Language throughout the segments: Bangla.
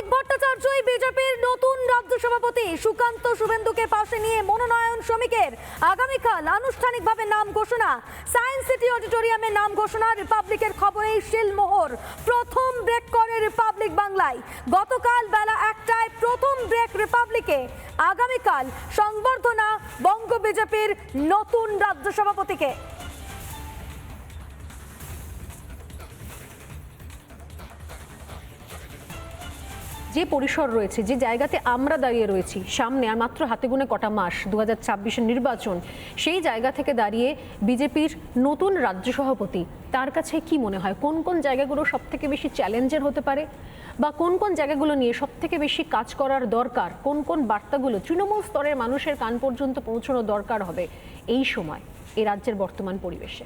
শ্রমিক ভট্টাচার্যই বিজেপির নতুন রাজ্য সভাপতি। সুকান্ত শুভেন্দুকে পাশে নিয়ে মনোনয়ন শ্রমিকের। আগামীকাল আনুষ্ঠানিকভাবে নাম ঘোষণা। সায়েন্স সিটি অডিটোরিয়ামে নাম ঘোষণা, রিপাবলিকের খবরেই শিলমোহর। প্রথম ব্রেক করে রিপাবলিক বাংলায়। গতকাল বেলা একটায় প্রথম ব্রেক রিপাবলিকে। আগামীকাল সংবর্ধনা বঙ্গ বিজেপির নতুন রাজ্য সভাপতিকে। যে পরিসর রয়েছে, যে জায়গাতে আমরা দাঁড়িয়ে রয়েছি, সামনে আর মাত্র হাতে গুনে কটা মাস দু হাজার নির্বাচন, সেই জায়গা থেকে দাঁড়িয়ে বিজেপির নতুন রাজ্য সভাপতি, তার কাছে কি মনে হয়? কোন কোন জায়গাগুলো সব থেকে বেশি চ্যালেঞ্জের হতে পারে? বা কোন কোন জায়গাগুলো নিয়ে সব থেকে বেশি কাজ করার দরকার? কোন কোন বার্তাগুলো তৃণমূল স্তরের মানুষের কান পর্যন্ত পৌঁছানো দরকার হবে এই সময় এই রাজ্যের বর্তমান পরিবেশে?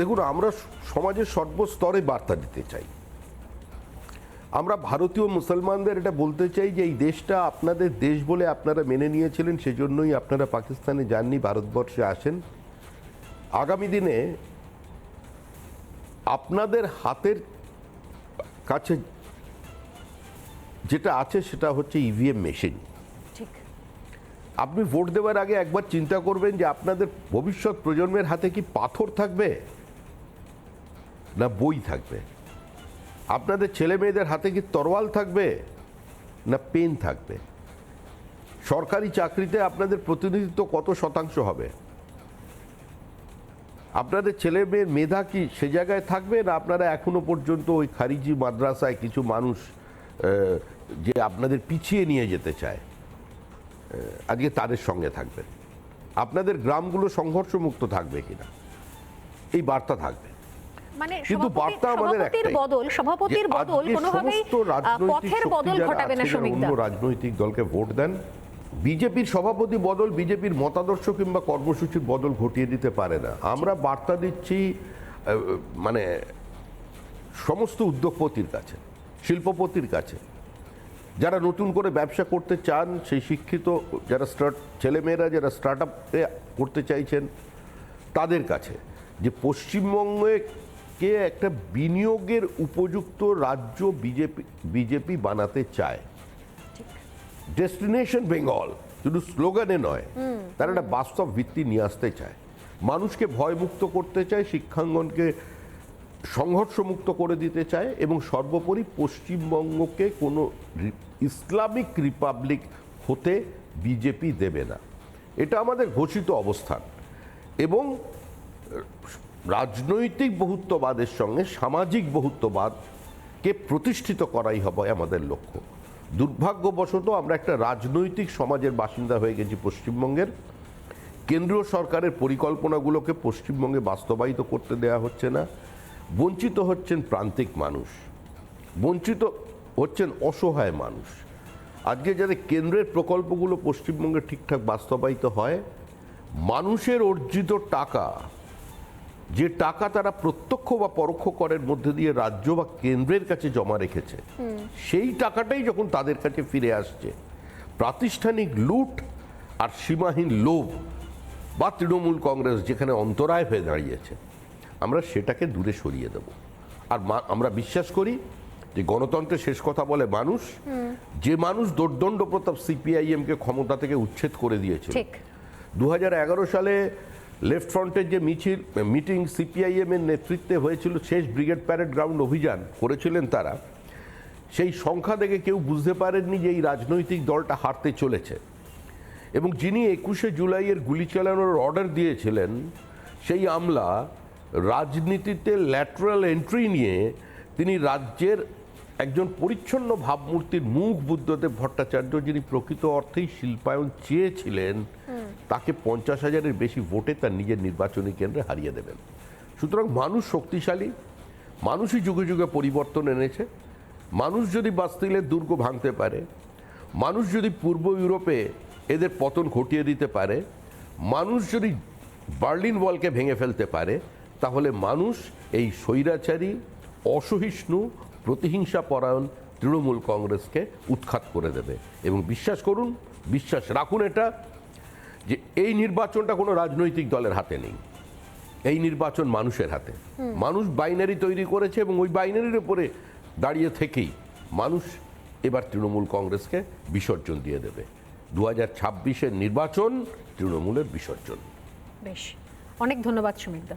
দেখুন, আমরা সমাজের সর্বস্তরে বার্তা দিতে চাই। আমরা ভারতীয় মুসলমানদের এটা বলতে চাই যে এই দেশটা আপনাদের দেশ বলে আপনারা মেনে নিয়েছিলেন সেজন্যই আপনারা পাকিস্তানে যাননি ভারতবর্ষে আসেন। আগামী দিনে আপনাদের হাতের কাছে যেটা আছে সেটা হচ্ছে ইভিএম মেশিন আপনি ভোট দেওয়ার আগে একবার চিন্তা করবেন যে আপনাদের ভবিষ্যৎ প্রজন্মের হাতে কি পাথর থাকবে? না বই থাকবে? আপনাদের ছেলে মেয়েদের হাতে কি তরোয়াল থাকবে? না পেন থাকবে? সরকারি চাকরিতে আপনাদের প্রতিনিধিত্ব কত শতাংশ হবে? আপনাদের ছেলে মেয়ের মেধা কি সে জায়গায় থাকবে, না আপনারা এখনও পর্যন্ত ওই খারিজি মাদ্রাসায় কিছু মানুষ যে আপনাদের পিছিয়ে নিয়ে যেতে চায়? আজকে তাদের সঙ্গে থাকবেন। আপনাদের গ্রামগুলো সংঘর্ষমুক্ত থাকবে কিনা? এই বার্তা থাকবে। মানে কিন্তু বার্তা আমাদের একটাই। বদল সভাপতির বদল কোনোভাবেই রাজনৈতিক পথের বদল ঘটাবে না শ্রমিকদা রাজনৈতিক দলকে ভোট দেন বিজেপির সভাপতি বদল বিজেপির মতাদর্শ কিংবা কর্মসূচির বদল ঘটিয়ে দিতে পারে না। আমরা বার্তা দিচ্ছি মানে সমস্ত উদ্যোগপতির কাছে শিল্পপতির কাছে। যারা নতুন করে ব্যবসা করতে চান সেই শিক্ষিত যারা স্টার্ট ছেলেমেয়েরা যারা স্টার্ট আপে করতে চাইছেন তাদের কাছে যে পশ্চিমবঙ্গে কে একটা বিনিয়োগের উপযুক্ত রাজ্য বিজেপি বিজেপি বানাতে চায়? ডেস্টিনেশন বেঙ্গল শুধু স্লোগানে নয় তারা একটা বাস্তব ভিত্তি নিয়ে আসতে চায়। মানুষকে ভয়মুক্ত করতে চায় শিক্ষাঙ্গনকে সংঘর্ষমুক্ত করে দিতে চায় এবং সর্বোপরি পশ্চিমবঙ্গকে কোনো ইসলামিক রিপাবলিক হতে বিজেপি দেবে না। এটা আমাদের ঘোষিত অবস্থান। এবং রাজনৈতিক বহুত্ববাদের সঙ্গে সামাজিক বহুত্ববাদকে প্রতিষ্ঠিত করাই হবে আমাদের লক্ষ্য। দুর্ভাগ্যবশত আমরা একটা রাজনৈতিক সমাজের বাসিন্দা হয়ে গেছি পশ্চিমবঙ্গের। কেন্দ্রীয় সরকারের পরিকল্পনাগুলোকে পশ্চিমবঙ্গে বাস্তবায়িত করতে দেওয়া হচ্ছে না। বঞ্চিত হচ্ছেন প্রান্তিক মানুষ। বঞ্চিত হচ্ছেন অসহায় মানুষ। আজকে যাতে কেন্দ্রের প্রকল্পগুলো পশ্চিমবঙ্গে ঠিকঠাক বাস্তবায়িত হয়, মানুষের অর্জিত টাকা যে টাকা তারা প্রত্যক্ষ বা পরোক্ষ করের মধ্যে দিয়ে রাজ্য বা কেন্দ্রের কাছে জমা রেখেছে সেই টাকাটাই যখন তাদের কাছে ফিরে আসছে প্রাতিষ্ঠানিক লুট আর সীমাহীন লোভ বা তৃণমূল কংগ্রেস যেখানে অন্তরায় হয়ে দাঁড়িয়েছে আমরা সেটাকে দূরে সরিয়ে দেব। আর আমরা বিশ্বাস করি যে গণতন্ত্রের শেষ কথা বলে মানুষ যে মানুষ দোর্দণ্ড প্রতাপ সিপিআইএমকে ক্ষমতা থেকে উচ্ছেদ করে দিয়েছিল ঠিক। দু সালে লেফট ফ্রন্টের যে মিছিল, মিটিং সিপিআইএম এর নেতৃত্বে হয়েছিল শেষ ব্রিগেড প্যারেড গ্রাউন্ড অভিযান করেছিলেন তারা। সেই সংখ্যা দেখে কেউ বুঝতে পারেননি যে এই রাজনৈতিক দলটা হারতে চলেছে। এবং যিনি একুশে জুলাইয়ের গুলি চালানোর অর্ডার দিয়েছিলেন, সেই আমলা রাজনীতিতে ল্যাটারাল এন্ট্রি নিয়ে তিনি রাজ্যের একজন পরিচ্ছন্ন ভাবমূর্তির মুখ বুদ্ধদেব ভট্টাচার্য যিনি প্রকৃত অর্থেই শিল্পায়ন চেয়েছিলেন তাকে পঞ্চাশ হাজারের বেশি ভোটে তার নিজের নির্বাচনী কেন্দ্রে হারিয়ে দেবেন। সুতরাং মানুষ শক্তিশালী, মানুষই যুগে যুগে পরিবর্তন এনেছে, মানুষ যদি বাস্তিলের দুর্গ ভাঙতে পারে, মানুষ যদি পূর্ব ইউরোপে এদের পতন ঘটিয়ে দিতে পারে, মানুষ যদি বার্লিন ওয়ালকে ভেঙে ফেলতে পারে, তাহলে মানুষ এই স্বৈরাচারী, অসহিষ্ণু প্রতিহিংসা পরায়ণ তৃণমূল কংগ্রেসকে উৎখাত করে দেবে। এবং বিশ্বাস করুন, বিশ্বাস রাখুন এটা যে এই নির্বাচনটা কোনো রাজনৈতিক দলের হাতে নেই। এই নির্বাচন মানুষের হাতে। মানুষ বাইনারি তৈরি করেছে এবং ওই বাইনারির উপরে দাঁড়িয়ে থেকেই মানুষ এবার তৃণমূল কংগ্রেসকে বিসর্জন দিয়ে দেবে। দু হাজার ছাব্বিশের নির্বাচন তৃণমূলের বিসর্জন। বেশ। অনেক ধন্যবাদ সুমিতদা।